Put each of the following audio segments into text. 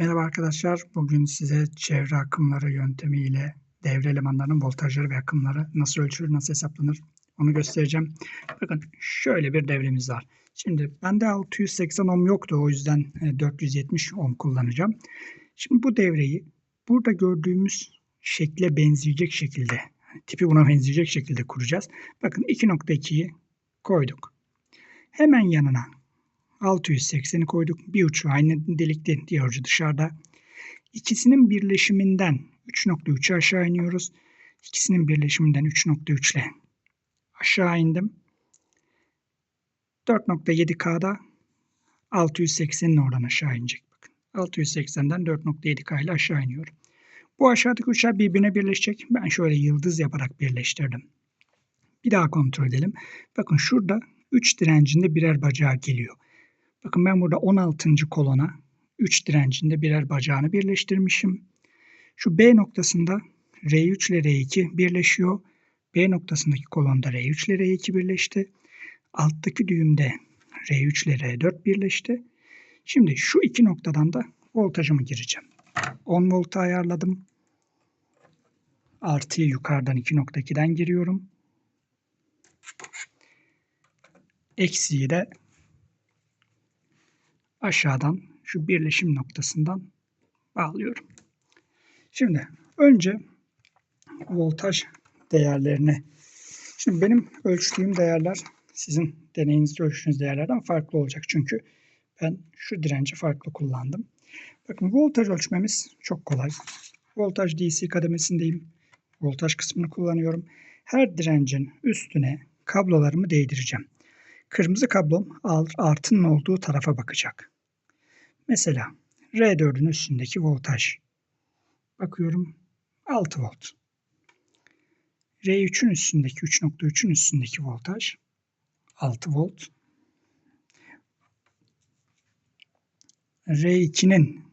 Merhaba arkadaşlar. Bugün size çevre akımları yöntemiyle devre elemanlarının voltajları ve akımları nasıl ölçülür, nasıl hesaplanır onu göstereceğim. Bakın şöyle bir devremiz var. Şimdi bende 680 ohm yoktu o yüzden 470 e, ohm kullanacağım. Şimdi bu devreyi burada gördüğümüz şekle benzeyecek şekilde, tipi buna benzeyecek şekilde kuracağız. Bakın 2.2'yi koyduk. Hemen yanına 680'i koyduk. Bir ucu aynı delikte, diğer ucu dışarıda. İkisinin birleşiminden 3.3'e aşağı iniyoruz. İkisinin birleşiminden 3.3 ile aşağı indim. 4.7K'da 680'in oradan aşağı inecek. Bakın 680'den 4.7K ile aşağı iniyorum. Bu aşağıdaki uçlar birbirine birleşecek. Ben şöyle yıldız yaparak birleştirdim. Bir daha kontrol edelim. Bakın şurada 3 direncinde birer bacağı geliyor. Bakın ben burada 16. kolona 3 direncinde birer bacağını birleştirmişim. Şu B noktasında R3 ile R2 birleşiyor. B noktasındaki kolonda R3 ile R2 birleşti. Alttaki düğümde R3 ile R4 birleşti. Şimdi şu iki noktadan da voltajımı gireceğim. 10 volta ayarladım. Artıyı yukarıdan 2.2'den giriyorum. Eksiği de aşağıdan şu birleşim noktasından bağlıyorum. Şimdi önce voltaj değerlerini Şimdi benim ölçtüğüm değerler sizin deneyinizde ölçtüğünüz değerlerden farklı olacak. Çünkü ben şu direnci farklı kullandım. Bakın voltaj ölçmemiz çok kolay. Voltaj DC kademesindeyim. Voltaj kısmını kullanıyorum. Her direncin üstüne kablolarımı değdireceğim. Kırmızı kablom artının olduğu tarafa bakacak. Mesela R4'ün üstündeki voltaj. Bakıyorum 6 volt. R3'ün üstündeki 3.3'ün üstündeki voltaj 6 volt. R2'nin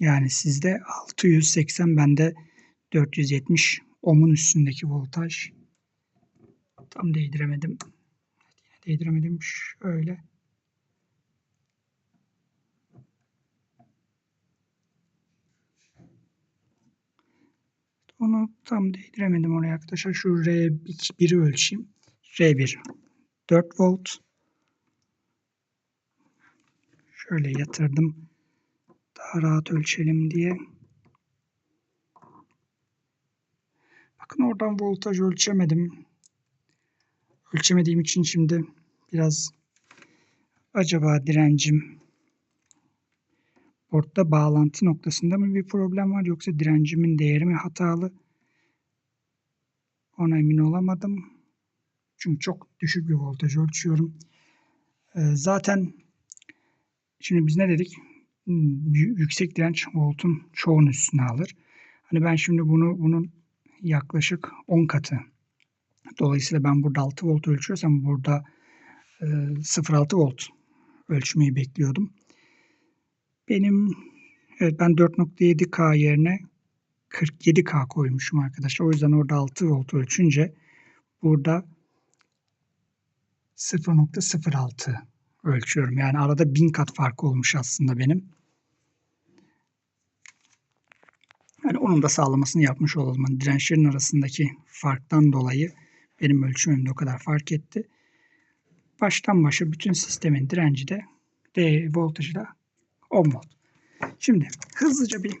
yani sizde 680 bende 470 ohmun üstündeki voltaj tam değdiremedim. Değdiremedim şöyle. Onu tam değdiremedim oraya arkadaşlar. Şu R1'i ölçeyim. R1 4 volt. Şöyle yatırdım. Daha rahat ölçelim diye. Bakın oradan voltaj ölçemedim. Ölçemediğim için şimdi biraz acaba direncim Portta bağlantı noktasında mı bir problem var yoksa direncimin değeri mi hatalı? Ona emin olamadım. Çünkü çok düşük bir voltaj ölçüyorum. Ee, zaten şimdi biz ne dedik? Hmm, yüksek direnç voltun çoğun üstüne alır. Hani ben şimdi bunu bunun yaklaşık 10 katı. Dolayısıyla ben burada 6 volt ölçüyorsam burada e, 0.6 volt ölçmeyi bekliyordum. Benim evet ben 4.7K yerine 47K koymuşum arkadaşlar. O yüzden orada 6 volt ölçünce burada 0.06 ölçüyorum. Yani arada 1000 kat fark olmuş aslında benim. Yani onun da sağlamasını yapmış olalım. Yani dirençlerin arasındaki farktan dolayı benim ölçümümde o kadar fark etti. Baştan başa bütün sistemin direnci de, de voltajı da 10 volt. Şimdi hızlıca bir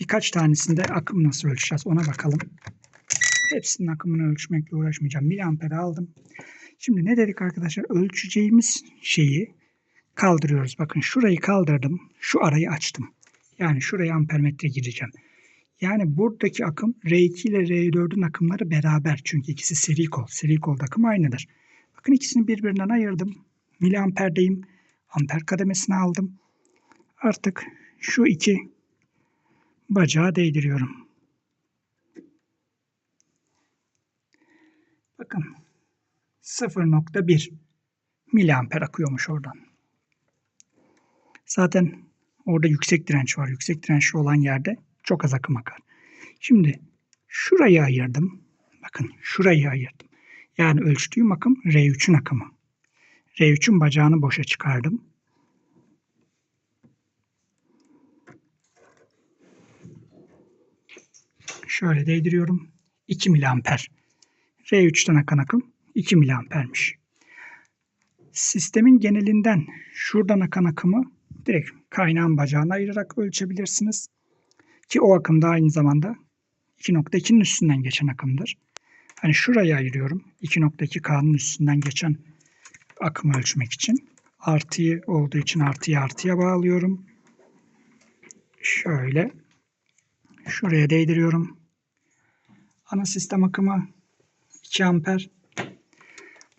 birkaç tanesinde akım nasıl ölçeceğiz ona bakalım. Hepsinin akımını ölçmekle uğraşmayacağım. Miliamper aldım. Şimdi ne dedik arkadaşlar? Ölçeceğimiz şeyi kaldırıyoruz. Bakın şurayı kaldırdım. Şu arayı açtım. Yani şuraya ampermetre gireceğim. Yani buradaki akım R2 ile R4'ün akımları beraber. Çünkü ikisi seri kol. Seri kol akım aynıdır. Bakın ikisini birbirinden ayırdım. Miliamperdeyim. Amper kademesini aldım. Artık şu iki bacağı değdiriyorum. Bakın 0.1 miliamper akıyormuş oradan. Zaten orada yüksek direnç var. Yüksek dirençli olan yerde çok az akım akar. Şimdi şurayı ayırdım. Bakın şurayı ayırdım. Yani ölçtüğüm akım R3'ün akımı. R3'ün bacağını boşa çıkardım. Şöyle değdiriyorum. 2 miliamper. R3'ten akan akım 2 miliampermiş. Sistemin genelinden şuradan akan akımı direkt kaynağın bacağına ayırarak ölçebilirsiniz. Ki o akım da aynı zamanda 2.2'nin üstünden geçen akımdır. Hani şuraya ayırıyorum. 2.2K'nın üstünden geçen akımı ölçmek için. Artıyı olduğu için artıyı artıya bağlıyorum. Şöyle şuraya değdiriyorum. Ana sistem akımı 2 amper.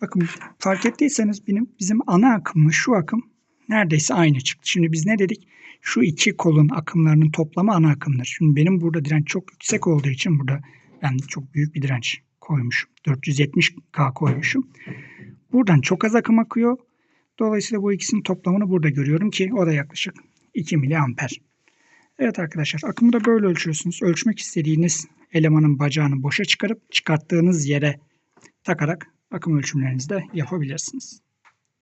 Bakın fark ettiyseniz benim bizim ana akımla şu akım neredeyse aynı çıktı. Şimdi biz ne dedik? Şu iki kolun akımlarının toplamı ana akımdır. Şimdi benim burada direnç çok yüksek olduğu için burada ben çok büyük bir direnç koymuşum. 470K koymuşum. Buradan çok az akım akıyor. Dolayısıyla bu ikisinin toplamını burada görüyorum ki o da yaklaşık 2 miliamper. Evet arkadaşlar akımı da böyle ölçüyorsunuz. Ölçmek istediğiniz elemanın bacağını boşa çıkarıp çıkarttığınız yere takarak akım ölçümlerinizi de yapabilirsiniz.